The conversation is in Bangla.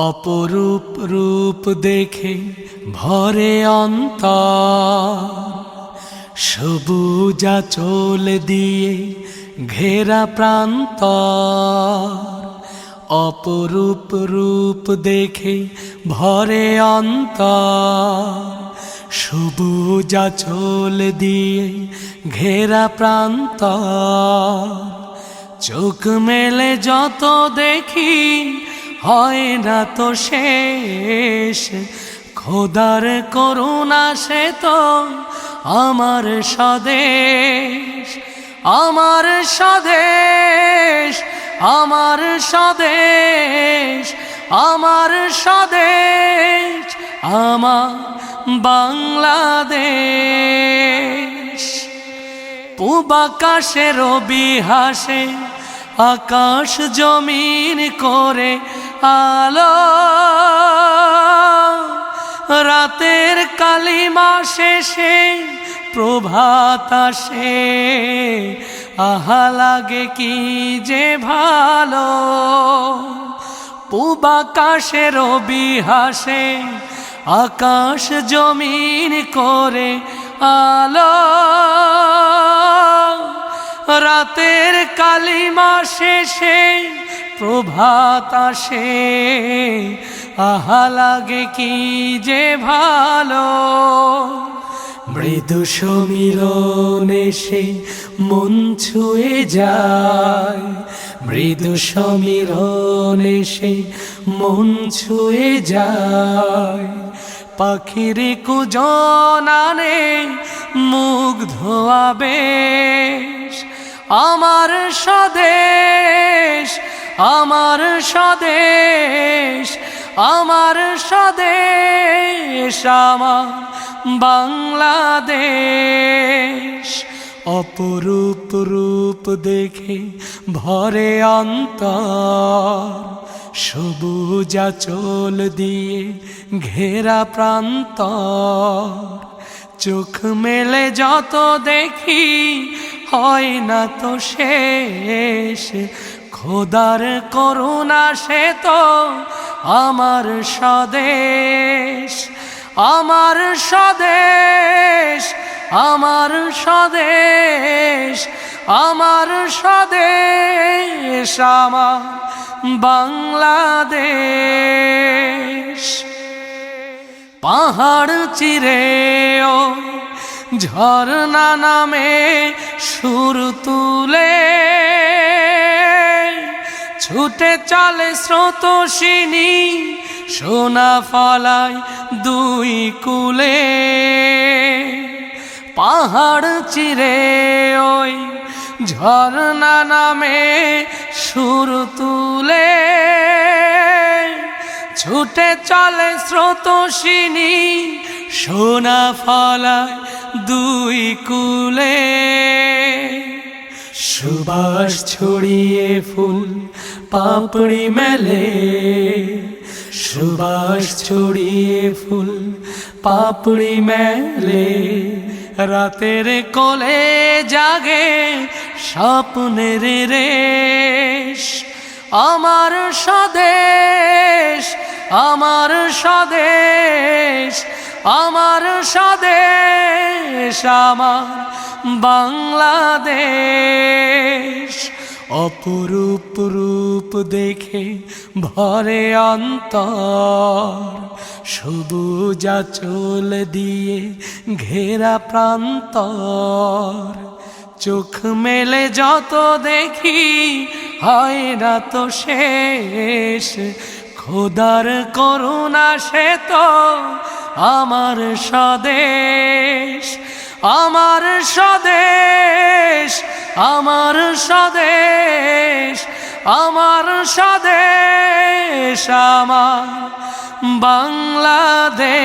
অপরূপ রূপ দেখে ভরে অন্তর। সবুজা চোল দিয়ে ঘেরা প্রান্ত অপরূপ রূপ দেখে ভরে অন্তর। সবুজা চোল দিয়ে ঘেরা প্রান্ত চোখ মেলে যত দেখি হয় না তো শেষ। খোদার করুণা সে তো আমার স্বদেশ। আমার স্বদেশ আমার স্বদেশ আমার স্বদেশ, আমার বাংলাদেশ। পূবাকাশে রবি হাসে আকাশ জমিন করে আলো, রাতের কালিমা শেষে প্রভাত আসে। আহা, লাগে কি যে ভালো? পূবাকাশে রবি হাসে আকাশ জমিন করে আলো। রাতের কালিমা শেষে প্রভাত আসে। আহা, লাগে কি যে ভালো? মৃদু সমীরণ এসে মন ছুঁয়ে যায়। মৃদু সমীরণ এসে মন ছুঁয়ে যায়। পাখির কুজনানে মুগ্ধ আবেশ আমার স্বদেশ আমার স্বদেশ আমার স্বদেশ, আমার বাংলাদেশ। অপরূপ রূপ দেখে ভরে অন্তর, সবুজা চোল দিয়ে ঘেরা প্রান্ত চোখ মেলে যত দেখি, হয় না তো শেষ খোদার করুণা সে তো আমার স্বদেশ আমার স্বদেশ আমার স্বদেশ আমার স্বদেশ, আমার বাংলাদেশ। পাহাড় চিরে ও ঝর্ণা নামে সুর তুলে ছুটে চলে স্রোতসিনী, সোনা ফলায় দুই কুলে। পাহাড় চিরে ওই ঝর্ণা নামে সুর তুলে। ছুটে চলে স্রোতসিনী, সোনা ফলায় দুই কুলে। সুবাস ছড়িয়ে ফুল, পাপড়ি মেলে। সুবাস ছড়িয়ে ফুল, পাপড়ি মেলে। রাতের কোলে জাগে স্বপ্নের রেশ। আমার স্বদেশ আমার স্বদেশ আমার স্বদেশ, আমার বাংলাদেশ। অপরূপ রূপ দেখে ভরে অন্তর, সবুজা চোল দিয়ে ঘেরা প্রান্তর। চোখ মেলে যত দেখি, হয় না তো শেষ। খোদার করুণা সে তো আমার স্বদেশ। আমার স্বদেশ আমার স্বদেশ আমার স্বদেশ আমার বাংলাদেশ।